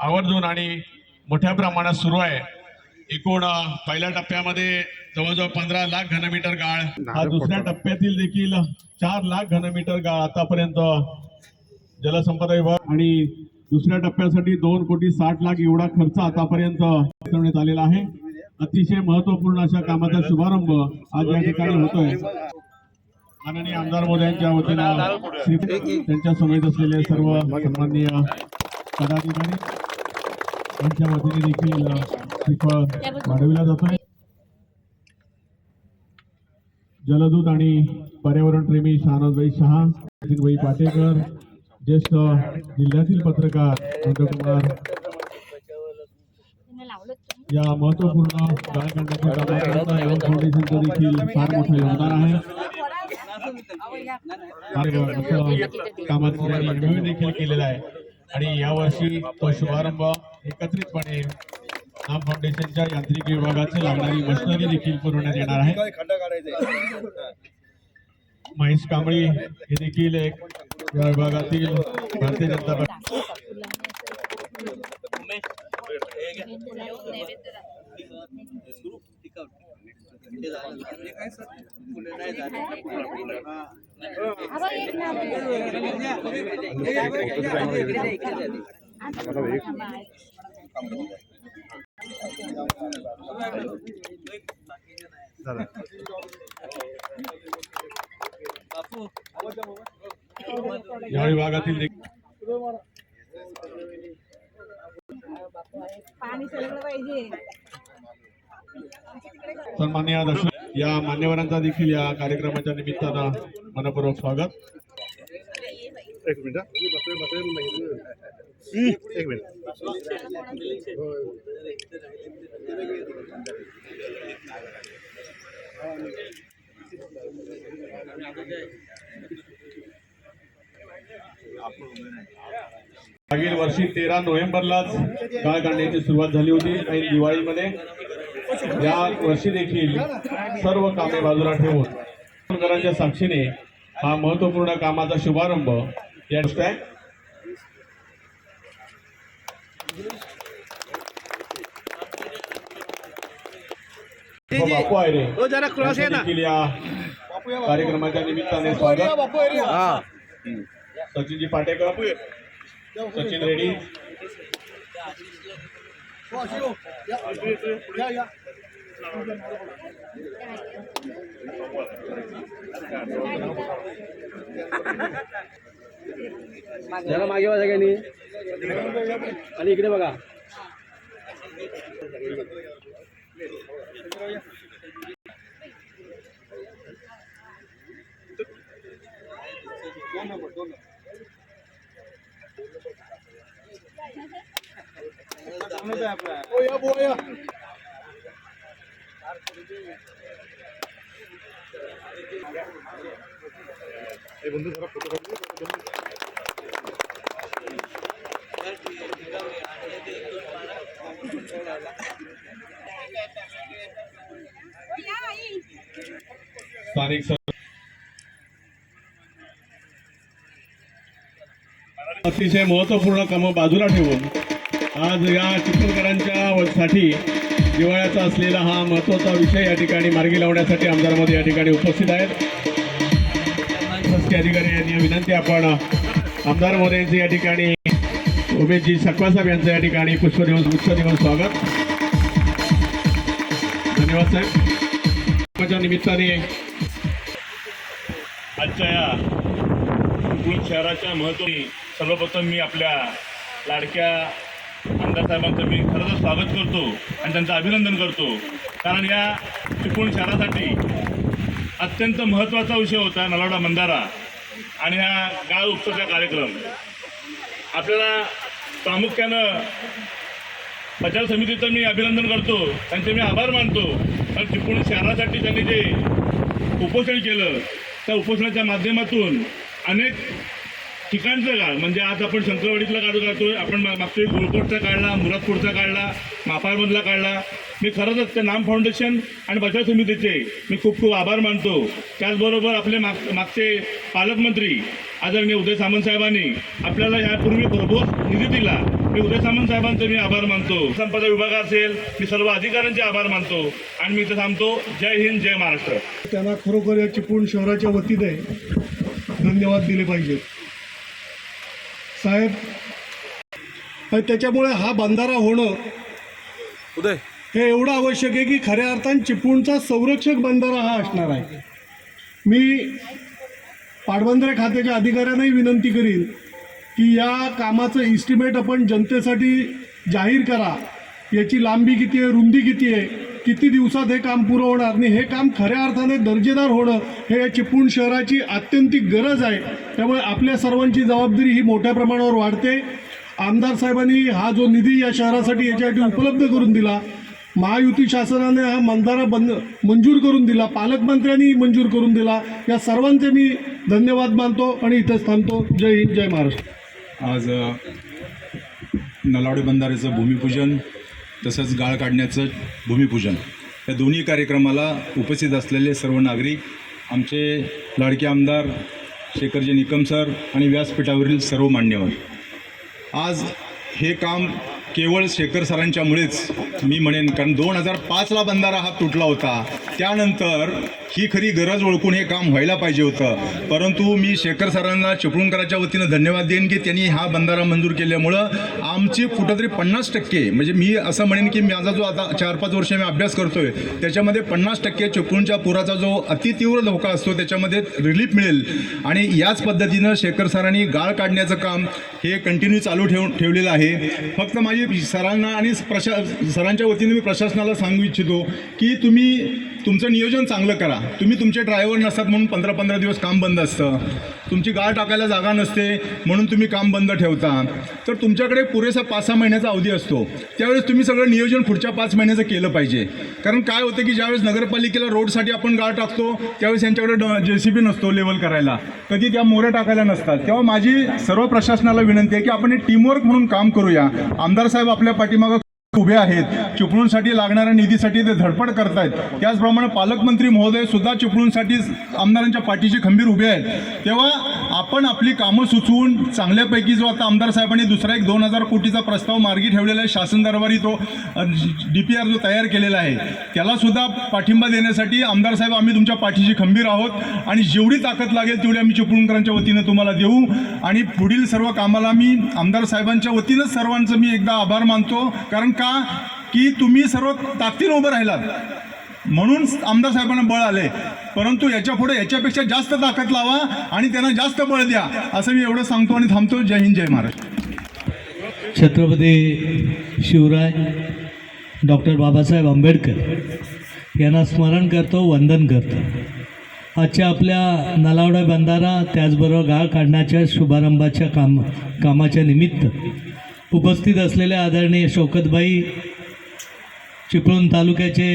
आवर्जून आणि मोठ्या प्रमाणात सुरू आहे. एकूण पहिल्या टप्प्यामध्ये जवळजवळ पंधरा लाख घनमीटर गाळ. हा दुसऱ्या टप्प्यातील देखील चार लाख घनमीटर गाळ आतापर्यंत जलसंपदा विभाग आणि दुसऱ्या टप्प्यासाठी दोन कोटी साठ लाख एवढा खर्च आतापर्यंत करण्यात आलेला आहे. अतिशय महत्त्वपूर्ण अशा कामाचा शुभारंभ आज या ठिकाणी होतोय. माननीय आमदार मोदयांच्या वतीनं त्यांच्या समेत असलेले सर्व सन्माननीय पदाधिकारी यांच्या वतीने देखील श्रीफळ वाढविला जातोय जलदूत आणि पर्यावरण प्रेमी शहानाजबाई शहा नितीनबाई पाटेकर ज्येष्ठ जिल्ह्यातील पत्रकार नंदकुमार या महत्त्वपूर्ण फाउंडेशनचं देखील फार मोठं योगदान आहे. कामात देखील केलेला आहे. आणि यावर्षी तो शुभारंभ एकत्रितपणे नाम फाउंडेशनच्या यांत्रिक विभागाची लागणारी मशिनरी देखील पुरवण्यात येणार आहे. महेश कांबळी हे देखील एक या विभागातील भारतीय जनता पार्टी या विभागातील सन्मान्य दर्शक या मान्यवरांचा देखील या कार्यक्रमाच्या निमित्तानं मनपूर्वक स्वागत. एक मिनिट एक मिनिट. मागील वर्षी तेरा नोव्हेंबरलाच काळ काढण्याची सुरुवात झाली होती आणि दिवाळीमध्ये या वर्षी देखील सर्व कामे बाजूला ठेवून घरांच्या साक्षीने हा महत्त्वपूर्ण कामाचा शुभारंभ आहे व बापू आहे रे. हो जरा क्रॉस आहे ना. देखील या. कार्यक्रमाच्या निमित्ताने स्वागत बापू आहे रे. हा. सचिनजी पाटेकर सचिन रेड्डी. जरा मागे बघा सगळ्यांनी आणि इकडे बघा. ओ এই বন্ধু ए ফটো जरा स्थानिक अतिशय महत्त्वपूर्ण कामं बाजूला ठेवून आज या चिखलकरांच्या साठी दिवाळ्याचा असलेला हा महत्त्वाचा विषय या ठिकाणी मार्गी लावण्यासाठी आमदार मोदी या ठिकाणी उपस्थित आहेत. शासकीय अधिकारी यांनी विनंती आपण आमदार मोदी यांचे या ठिकाणी उमेशजी सकवासाहेब यांचं या ठिकाणी पुष्प देऊन स्वागत. धन्यवाद साहेब. निमित्ताने आजच्या या चिपळूण शहराच्या महत्वाने सर्वप्रथम मी आपल्या लाडक्या आमदार साहेबांचं मी खरंच स्वागत करतो आणि त्यांचं अभिनंदन करतो. कारण या चिपळूण शहरासाठी अत्यंत महत्त्वाचा विषय होता नलावडा मंदारा आणि हा गाळ उत्सवचा कार्यक्रम. आपल्याला प्रामुख्यानं प्रचार समितीचं मी अभिनंदन करतो. त्यांचे मी आभार मानतो. कारण चिपळूण शहरासाठी त्यांनी जे उपोषण केलं त्या उपोषणाच्या माध्यमातून अनेक ठिकाणचं गाळ म्हणजे आज आपण शंकरवाडीतला काढू काढतोय आपण मागच्या गुळकोटचा काढला मुरादपूरचा काढला मापाळमधला काढला मी खरंच त्या नाम फाउंडेशन आणि बचाव समितीचे मी खूप खूप आभार मानतो. त्याचबरोबर आपले माग मागचे पालकमंत्री आदरणीय उदय सामंत साहेबांनी आपल्याला यापूर्वी भरघोस निधी दिला. मी उदय सामंत साहेबांचे मी आभार मानतो. संपदा विभाग असेल मी सर्व अधिकाऱ्यांचे आभार मानतो. आणि मी इथं थांबतो. जय हिंद जय महाराष्ट्र. त्यांना खरोखर या चिपळूण शहराच्या वतीने धन्यवाद दिले पाहिजेत साहेब आणि त्याच्यामुळे हा बंधारा होणं उदय. हे एवढं आवश्यक आहे की खऱ्या अर्थानं चिपळूणचा संरक्षक बंधारा हा असणार आहे. मी पाटबंधारे खात्याच्या अधिकाऱ्यांनाही विनंती करीन की या कामाचं इस्टिमेट आपण जनतेसाठी जाहीर करा. याची लांबी किती आहे रुंदी किती आहे किती दिवसात हे काम पुरं होणार आणि हे काम खऱ्या अर्थाने दर्जेदार होणं हे या चिपळूण शहराची आत्यंतिक गरज आहे. त्यामुळे आपल्या सर्वांची जबाबदारी ही मोठ्या प्रमाणावर वाढते. आमदार साहेबांनी हा जो निधी या शहरासाठी याच्यासाठी उपलब्ध करून दिला महायुती शासनाने हा मंदारा बंद मंजूर करून दिला. पालकमंत्र्यांनी मंजूर करून दिला. या सर्वांचे मी धन्यवाद मानतो आणि इथेच थांबतो. जय हिंद जय महाराष्ट्र. आज नलावडे बंधाऱ्याचं भूमिपूजन तसंच गाळ काढण्याचं भूमिपूजन. या दोन्ही कार्यक्रमाला उपस्थित असलेले सर्व नागरिक आमचे लाडके आमदार शेखरजी निकम सर आणि व्यासपीठावरील सर्व मान्यवर. आज हे काम केवळ शेखर सरांच्यामुळेच मी म्हणेन कारण दोन हजार पाचला बंधारा हा तुटला होता. त्यानंतर ही खरी गरज ओळखून हे काम व्हायला पाहिजे होतं. परंतु मी शेखर सरांना चिपळूणकरांच्या वतीनं धन्यवाद देईन की त्यांनी हा बंधारा मंजूर केल्यामुळं आमची कुठंतरी पन्नास टक्के म्हणजे मी असं म्हणेन की माझा जो आता चार पाच वर्ष मी अभ्यास करतोय त्याच्यामध्ये पन्नास टक्के चिपळूणच्या पुराचा जो अतितीव्र धोका असतो त्याच्यामध्ये रिलीफ मिळेल. आणि याच पद्धतीनं शेखर सरांनी गाळ काढण्याचं काम हे कंटिन्यू चालू ठेव ठेवलेलं आहे. फक्त माझी सरांना आणि प्रशा सरांच्या वतीने मी प्रशासनाला सांगू इच्छितो की तुम्ही तुमचं नियोजन चांगलं करा. तुम्ही तुमचे ड्रायव्हर नसतात म्हणून पंधरा पंधरा दिवस काम बंद असतं. तुमची गाळ टाकायला जागा नसते म्हणून तुम्ही काम बंद ठेवता. तर तुमच्याकडे पुरेसा पाच सहा महिन्याचा अवधी असतो. त्यावेळेस तुम्ही सगळं नियोजन पुढच्या पाच महिन्याचं केलं पाहिजे. कारण काय होतं की ज्यावेळेस नगरपालिकेला रोडसाठी आपण गाळ टाकतो त्यावेळेस यांच्याकडे जे सी बी नसतो लेवल करायला. कधी त्या मोऱ्या टाकायला नसतात. तेव्हा माझी सर्व प्रशासनाला विनंती आहे की आपण हे टीमवर्क म्हणून काम करूया. आमदार साहेब आपल्या पाठीमागं उभे आहेत. चिपळूणसाठी लागणाऱ्या निधीसाठी ते धडपड करतायत. त्याचप्रमाणे पालकमंत्री महोदय सुद्धा चिपळूणसाठी आमदारांच्या पाठीशी खंबीर उभे आहेत. तेव्हा आपण आपली कामं सुचवून चांगल्यापैकी जो आता आमदार साहेबांनी दुसरा एक दोन हजार कोटीचा प्रस्ताव मार्गी ठेवलेला आहे शासन दरबारी तो डी पी आर जो तयार केलेला आहे त्यालासुद्धा पाठिंबा देण्यासाठी आमदार साहेब आम्ही तुमच्या पाठीशी खंबीर आहोत आणि जेवढी ताकद लागेल तेवढी आम्ही चिपळूणकरांच्या वतीनं तुम्हाला देऊ. आणि पुढील सर्व कामाला मी आमदार साहेबांच्या वतीनंच सर्वांचं मी एकदा आभार मानतो. कारण का? की तुम्ही सर्व ताकदीनं उभं राहिलात. म्हणून आमदार साहेबांना बळ आले परंतु याच्यापुढे याच्यापेक्षा जास्त ताकद लावा आणि त्यांना जास्त बळ द्या असं मी एवढं सांगतो आणि थांबतो. जय हिंद जय महाराष्ट्र छत्रपती शिवराय डॉक्टर बाबासाहेब आंबेडकर यांना स्मरण करतो वंदन करतो. आजच्या आपल्या नलावडा बंधारा त्याचबरोबर गाळ काढण्याच्या शुभारंभाच्या काम कामाच्या निमित्त उपस्थित असलेल्या आदरणीय शौकतबाई चिपळूण तालुक्याचे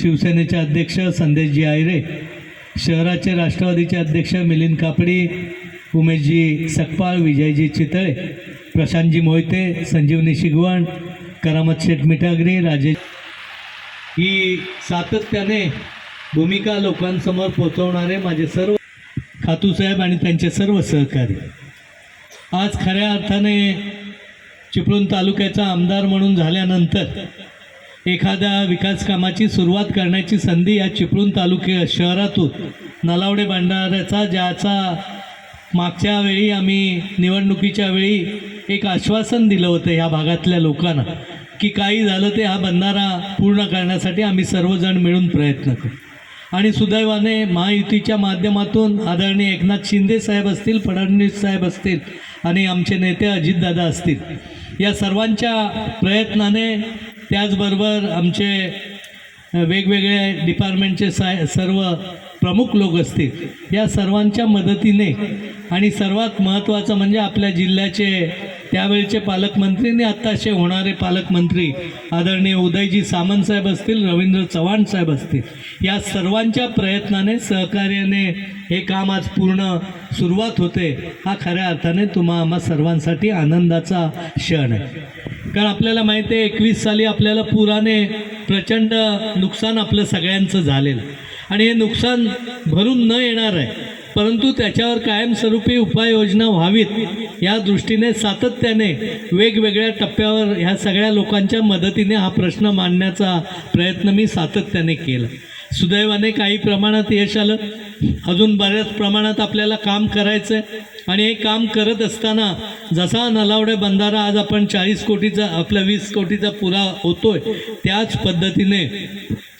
शिवसेनेचे अध्यक्ष संदेशजी आयरे शहराचे राष्ट्रवादीचे अध्यक्ष मिलिंद कापडी उमेशजी सकपाळ विजयजी चितळे प्रशांतजी मोहिते संजीवनी शिगवण करामत शेठ मिठागरी राजेश ही सातत्याने भूमिका लोकांसमोर पोचवणारे माझे सर्व खातूसाहेब आणि त्यांचे सर्व सहकारी. आज खऱ्या अर्थाने चिपळूण तालुक्याचा आमदार म्हणून झाल्यानंतर एखाद्या विकास कामाची सुरुवात करण्याची संधी या चिपळूण तालुक्या शहरातून नलावडे भंडाऱ्याचा ज्याचा मागच्या वेळी आम्ही निवडणुकीच्या वेळी एक आश्वासन दिलं होतं ह्या भागातल्या लोकांना की काही झालं ते हा बंधारा पूर्ण करण्यासाठी आम्ही सर्वजण मिळून प्रयत्न करू. आणि सुदैवाने महायुतीच्या माध्यमातून आदरणीय एकनाथ शिंदे साहेब असतील फडणवीस साहेब असतील आणि आमचे नेते अजितदादा असतील या सर्वांच्या प्रयत्नाने त्याचबरोबर आमचे वेगवेगळे डिपार्टमेंटचे साय सर्व प्रमुख लोक असतील. या सर्वांच्या मदतीने आणि सर्वात महत्त्वाचं म्हणजे आपल्या जिल्ह्याचे त्यावेळचे पालकमंत्री आणि आत्ताचे होणारे पालकमंत्री आदरणीय उदयजी सामंत साहेब असतील रवींद्र चव्हाण साहेब असतील या सर्वांच्या प्रयत्नाने सहकार्याने हे काम आज पूर्ण सुरुवात होते. हा खऱ्या अर्थाने तुम्हा आम्हा सर्वांसाठी आनंदाचा क्षण आहे. कारण आपल्याला माहिती आहे एकवीस साली आपल्याला पुराने प्रचंड नुकसान आपलं सगळ्यांचं झालेलं. आणि हे नुकसान भरून न येणार आहे. परंतु त्याच्यावर कायमस्वरूपी उपाययोजना व्हावीत या दृष्टीने सातत्याने वेगवेगळ्या टप्प्यावर ह्या सगळ्या लोकांच्या मदतीने हा प्रश्न मांडण्याचा प्रयत्न मी सातत्याने केला. सुदैवाने काही प्रमाणात यश आलं. अजून बऱ्याच प्रमाणात आपल्याला काम करायचं आहे आणि हे काम करत असताना जसा नलावडे बंधारा आज आपण चाळीस कोटीचा आपला वीस कोटीचा पुरा होतोय त्याच पद्धतीने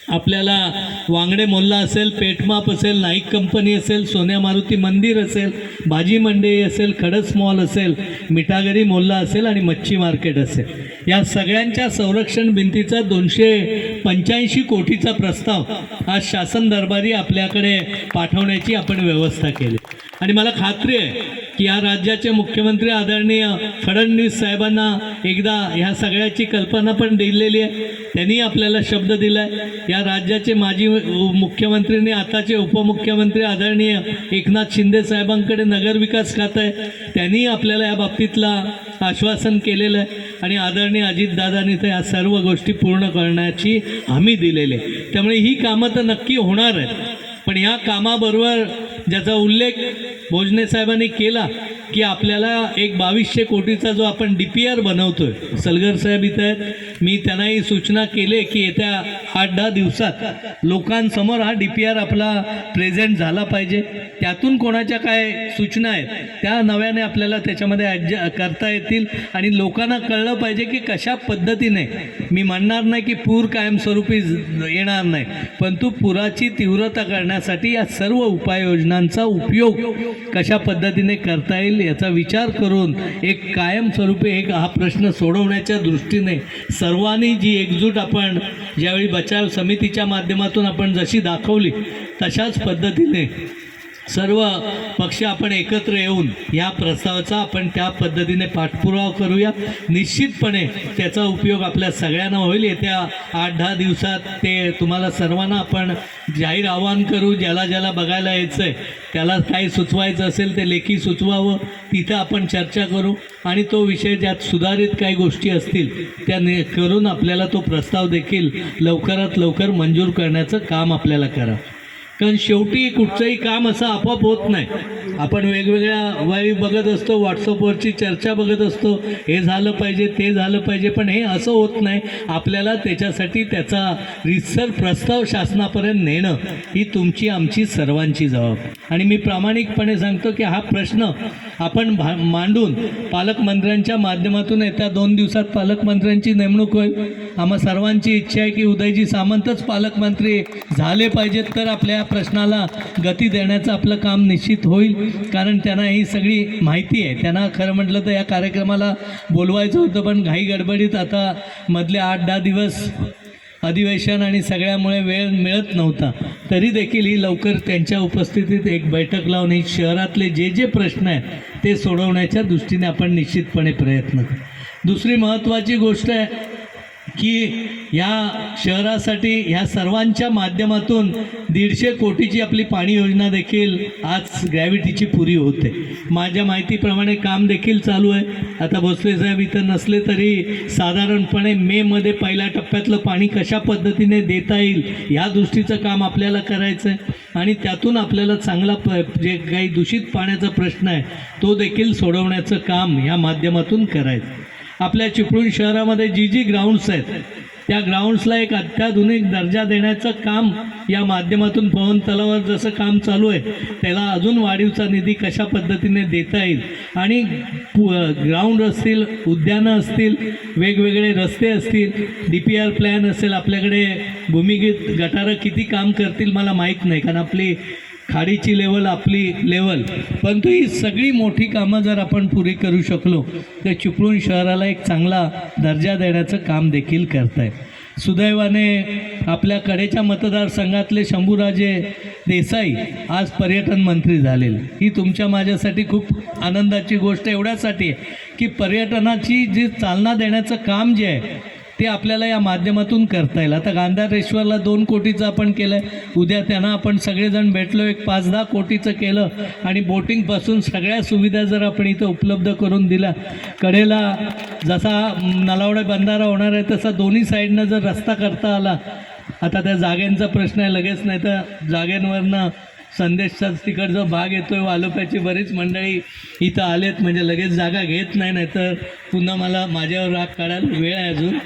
आपल्याला वांगडे मोल्ला असेल पेटमाप असेल नाईक कंपनी असेल सोन्या मारुती मंदिर असेल भाजी मंडई असेल खडस मॉल असेल मिठागरी मोल्ला असेल आणि मच्छी मार्केट असेल. या सगळ्यांच्या संरक्षण भिंतीचा दोनशे पंच्याऐंशी कोटीचा प्रस्ताव आज शासन दरबारी आपल्याकडे पाठवण्याची आपण व्यवस्था केली. आणि मला खात्री आहे की या राज्याचे मुख्यमंत्री आदरणीय फडणवीस साहेबांना एकदा ह्या सगळ्याची कल्पना पण दिलेली आहे. त्यांनी आपल्याला शब्द दिला आहे या राज्याचे माजी मुख्यमंत्रीने आताचे उपमुख्यमंत्री आदरणीय एकनाथ शिंदे साहेबांकडे नगरविकास खातं आहे. त्यांनी आपल्याला या बाबतीतला आश्वासन केलेलं आहे. आणि आदरणीय अजितदादांनी तर या सर्व गोष्टी पूर्ण करण्याची हमी दिलेली आहे. त्यामुळे ही कामं तर नक्की होणार आहेत पण ह्या कामाबरोबर ज्याचा उल्लेख भोजने साहेबांनी केला की आपल्याला एक बावीसशे कोटीचा जो आपण डी पी आर बनवतो आहे सलगर साहेब इथं आहेत. मी त्यांनाही सूचना केले की येत्या आठ दहा दिवसात लोकांसमोर हा डी पी आर आपला प्रेझेंट झाला पाहिजे. त्यातून कोणाच्या काय सूचना आहेत त्या नव्याने आपल्याला त्याच्यामध्ये ॲडज करता येतील. आणि लोकांना कळलं पाहिजे की कशा पद्धतीने मी म्हणणार नाही की पूर कायमस्वरूपी ज- येणार नाही परंतु पुराची तीव्रता करण्यासाठी या सर्व उपाययोजनांचा उपयोग कशा पद्धतीने करता येईल याचा विचार करून एक कायमस्वरूपी एक हा प्रश्न सोडवण्याच्या दृष्टीने सर्वांनी जी एकजूट आपण ज्यावेळी बचाव समितीच्या माध्यमातून आपण जशी दाखवली तशाच पद्धतीने सर्व पक्ष आपण एकत्र येऊन या प्रस्तावाचा आपण त्या पद्धतीने पाठपुरावा करूया. निश्चितपणे त्याचा उपयोग आपल्या सगळ्यांना होईल. येत्या आठ दहा दिवसात ते तुम्हाला सर्वांना आपण जाहीर आवाहन करू. ज्याला ज्याला बघायला यायचं आहे त्याला काही सुचवायचं असेल ते लेखी सुचवावं. तिथं आपण चर्चा करू. आणि तो विषय ज्यात सुधारित काही गोष्टी असतील त्या ने करून आपल्याला तो प्रस्ताव देखील लवकरात लवकर मंजूर करण्याचं काम आपल्याला करा. कारण शेवटी कुठचंही काम असं आपोआप होत नाही. आपण वेगवेगळ्या वाई बघत असतो व्हॉट्सअपवरची चर्चा बघत असतो. हे झालं पाहिजे ते झालं पाहिजे पण हे असं होत नाही. आपल्याला त्याच्यासाठी त्याचा रिसर प्रस्ताव शासनापर्यंत नेणं ही तुमची आमची सर्वांची जबाब आणि मी प्रामाणिकपणे सांगतो की हा प्रश्न आपण भा मांडून पालकमंत्र्यांच्या माध्यमातून येत्या दोन दिवसात पालकमंत्र्यांची नेमणूक होईल. आम्हा सर्वांची इच्छा आहे की उदयजी सामंतच पालकमंत्री झाले पाहिजेत तर आपल्या प्रश्नाला गती देण्याचं आपलं काम निश्चित होईल. कारण त्यांना ही सगळी माहिती आहे. त्यांना खरं म्हटलं तर या कार्यक्रमाला बोलवायचं होतं पण घाई गडबडीत आता मधले आठ दहा दिवस अधिवेशन आणि सगळ्यामुळे वेळ मिळत नव्हता. तरी देखील ही लवकर त्यांच्या उपस्थितीत एक बैठक लावून ही शहरातले जे जे प्रश्न आहेत ते सोडवण्याच्या दृष्टीने आपण निश्चितपणे प्रयत्न करू. दुसरी महत्त्वाची गोष्ट आहे की ह्या शहरासाठी ह्या सर्वांच्या माध्यमातून दीडशे कोटीची आपली पाणी योजना देखील आज ग्रॅव्हिटीची पुरी होते. माझ्या माहितीप्रमाणे काम देखील चालू आहे. आता भोसले साहेब इथं नसले तरी साधारणपणे मेमध्ये पहिल्या टप्प्यातलं पाणी कशा पद्धतीने देता येईल ह्या दृष्टीचं काम आपल्याला करायचं आहे आणि त्यातून आपल्याला चांगला प जे काही दूषित पाण्याचा प्रश्न आहे तो देखील सोडवण्याचं काम ह्या माध्यमातून करायचं आपल्या चिपळूण शहरामध्ये जी जी ग्राउंड्स आहेत त्या ग्राउंड्सला एक अत्याधुनिक दर्जा देण्याचं काम या माध्यमातून पवन तलावर जसं काम चालू आहे त्याला अजून वाढीवचा निधी कशा पद्धतीने देता येईल? आणि ग्राउंड असतील उद्यानं असतील वेगवेगळे रस्ते असतील डी पी आर प्लॅन असेल आपल्याकडे भूमिगत गटारं किती काम करतील मला माहीत नाही कारण आपली खाडीची लेवल आपली लेवल परंतु ही सगळी मोठी कामं जर आपण पुरी करू शकलो तर चिपळूण शहराला एक चांगला दर्जा देण्याचं काम देखील करत आहे सुदैवाने आपल्या कडेच्या मतदारसंघातले शंभूराजे देसाई आज पर्यटन मंत्री झालेले. ही तुमच्या माझ्यासाठी खूप आनंदाची गोष्ट एवढ्यासाठी आहे की पर्यटनाची जी चालना देण्याचं काम जे आहे ते आपल्याला या माध्यमातून करता येईल. आता गांधारेश्वरला दोन कोटीचं आपण केलं आहे उद्या त्यांना आपण सगळेजण भेटलो. एक पाच दहा कोटीचं केलं. आणि बोटिंगपासून सगळ्या सुविधा जर आपण इथं उपलब्ध करून दिल्या. कडेला जसा नलावडे बंधारा होणार आहे तसा दोन्ही साईडनं जर रस्ता करता आला. आता त्या जागेंचा प्रश्न आहे लगेच नाही तर जागेंवरनं संदेशचाच तिकडचा भाग येतोय वालोप्याची बरीच मंडळी इथं आलेत. म्हणजे लगेच जागा घेत नाही नाहीतर पुन्हा मला माझ्यावर राग काढायला वेळ आहे अजून.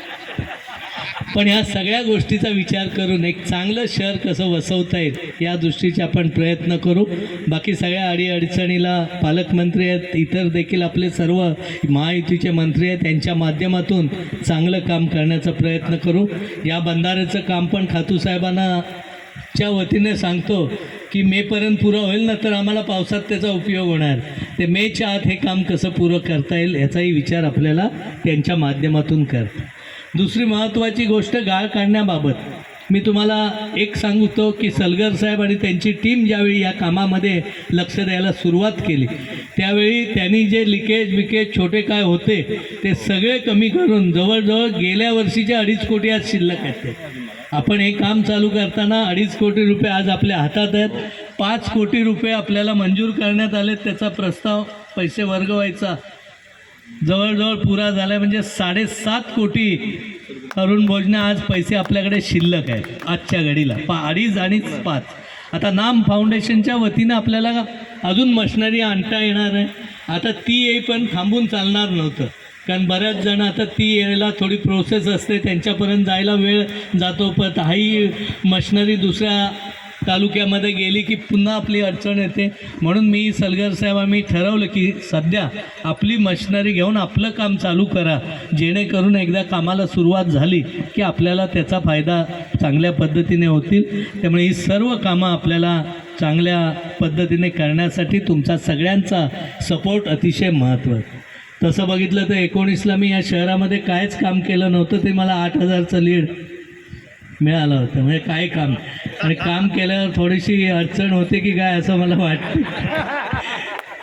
पण ह्या सगळ्या गोष्टीचा विचार करून एक चांगलं शहर कसं वसवता येईल या दृष्टीचे आपण प्रयत्न करू. बाकी सगळ्या अडीअडचणीला पालकमंत्री आहेत इतर देखील आपले सर्व महायुतीचे मंत्री आहेत त्यांच्या माध्यमातून चांगलं काम करण्याचा प्रयत्न करू. या बंधाऱ्याचं काम पण खातूसाहेबांना च्या वतीने सांगतो की मेपर्यंत पुरं होईल ना तर आम्हाला पावसात त्याचा उपयोग होणार. ते मेच्या आत हे काम कसं पुरं करता येईल याचाही विचार आपल्याला त्यांच्या माध्यमातून करता. दुसरी महत्त्वाची गोष्ट गाळ काढण्याबाबत. मी तुम्हाला एक सांगतो की सलगर साहेब आणि त्यांची टीम ज्यावेळी या कामामध्ये लक्ष द्यायला सुरुवात केली त्यावेळी त्यांनी जे लिकेज बिकेज छोटे काय होते ते सगळे कमी करून जवळजवळ गेल्या वर्षीच्या अडीच कोटी आज शिल्लक आहेत ते. आपण हे काम चालू करताना अडीच कोटी रुपये आज आपल्या हातात आहेत पाच कोटी रुपये आपल्याला मंजूर करण्यात आले त्याचा प्रस्ताव पैसे वर्गवायचा. जवळजवळ पुरा झाला म्हणजे साडेसात कोटी अरुण भोजने आज पैसे आपल्याकडे शिल्लक आहेत आजच्या घडीला. पा अडीच आणि पाच. आता नाम फाउंडेशनच्या वतीनं आपल्याला अजून मशिनरी आणता येणार आहे आता ती येई पण थांबून चालणार नव्हतं. कारण बऱ्याच जण आता ती यायला थोडी प्रोसेस असते त्यांच्यापर्यंत जायला वेळ जातो पण हाही मशनरी दुसऱ्या तालुक्यामध्ये गेली की पुन्हा आपली अडचण येते. म्हणून मी सलगर साहेब आम्ही ठरवलं की सध्या आपली मशिनरी घेऊन आपलं काम चालू करा. जेणेकरून एकदा कामाला सुरुवात झाली की आपल्याला त्याचा फायदा चांगल्या पद्धतीने होतील. त्यामुळे ही सर्व कामं आपल्याला चांगल्या पद्धतीने करण्यासाठी तुमचा सगळ्यांचा सपोर्ट अतिशय महत्त्वाचा तसं बघितलं तर एकोणीसला मी या शहरामध्ये कायच काम केलं नव्हतं ते मला आठ हजारचं लीड मिळालं होतं. म्हणजे काय काम? आणि काम केल्यावर थोडीशी अडचण होते की काय असं मला वाटतं.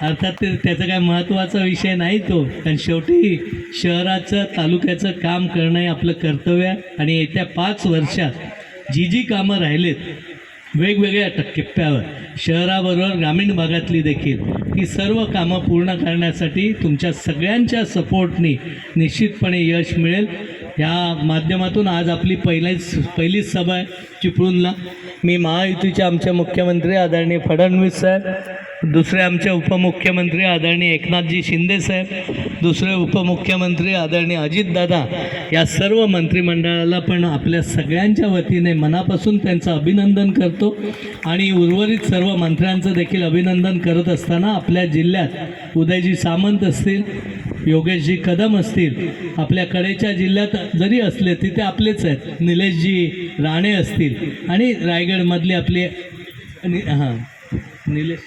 अर्थात ते त्याचा काय महत्त्वाचा विषय नाही तो. कारण शेवटी शहराचं तालुक्याचं काम करणं हे आपलं कर्तव्य आहे. आणि येत्या पाच वर्षात जी जी कामं राहिलेत वेगवेगळ्या टप्प्यावर शहराबरोबर ग्रामीण भागातली देखील ही सर्व कामं पूर्ण करण्यासाठी तुमच्या सगळ्यांच्या सपोर्टनी निश्चितपणे यश मिळेल. ह्या माध्यमातून आज आपली पहिल्याच पहिलीच सभा आहे चिपळूणला. मी महायुतीचे आमचे मुख्यमंत्री आदरणीय फडणवीस साहेब दुसरे आमचे उपमुख्यमंत्री आदरणीय एकनाथजी शिंदे साहेब दुसरे उपमुख्यमंत्री आदरणीय अजितदादा या सर्व मंत्रिमंडळाला पण आपल्या सगळ्यांच्या वतीने मनापासून त्यांचं अभिनंदन करतो आणि उर्वरित सर्व मंत्र्यांचं देखील अभिनंदन करत असताना आपल्या जिल्ह्यात उदयजी सामंत असतील योगेशजी कदम असतील. आपल्या कडेच्या जिल्ह्यात जरी असले तिथे आपलेच आहेत. निलेशजी राणे असतील. आणि रायगडमधले आपले नि हां. निलेश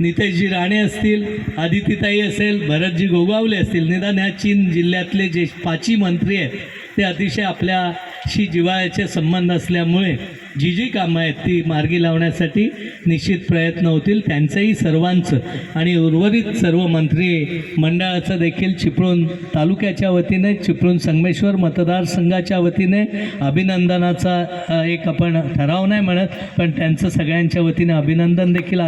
नितेशजी राणे असतील आदितीताई असेल भरतजी गोगावले असतील. निदान ह्या चीन जिल्ह्यातले जे पाची मंत्री आहेत ते अतिशय आपल्याशी जिवाळ्याचे संबंध असल्यामुळे जी जी कामं आहेत ती मार्गी लावण्यासाठी निश्चित प्रयत्न होतील. त्यांचंही सर्वांचं आणि उर्वरित सर्व मंत्री मंडळाचं देखील चिपळूण तालुक्याच्या वतीने चिपळूण संगमेश्वर मतदारसंघाच्या वतीने अभिनंदनाचा एक आपण ठराव नाही म्हणत पण त्यांचं सगळ्यांच्या वतीने अभिनंदन देखील